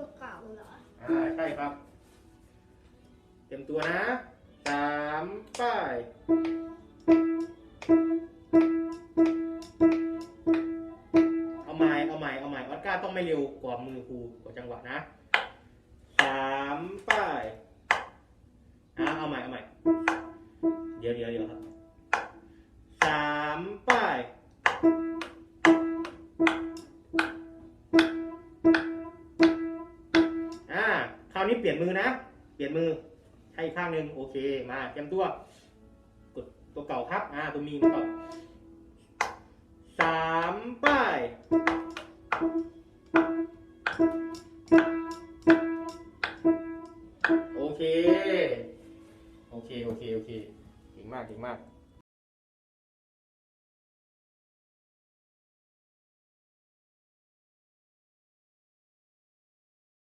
ตัวเก่าเหรออ่าใช่ครับ เตรียมตัวนะสามป้ายเอาใหม่เอาใหม่เอาใหม่ออสการ์ต้องไม่เร็วกว่ามือครูกว่าจังหวะนะสามป้ายอ่าเอาใหม่เอาใหม่เดี๋ยวเดี๋ยวเดี๋ยวครับสามาวนี้เปลี่ยนมือนะ เปลี่ยนมือให้อีกข้างหนึ่งโอเค มาเตรียมตัว กดตัวเก่าครับ อ่า ตัวมีตัวเก่าสามป้ายโอเค โอเค โอเค โอเคเก่งมากเก่งมาก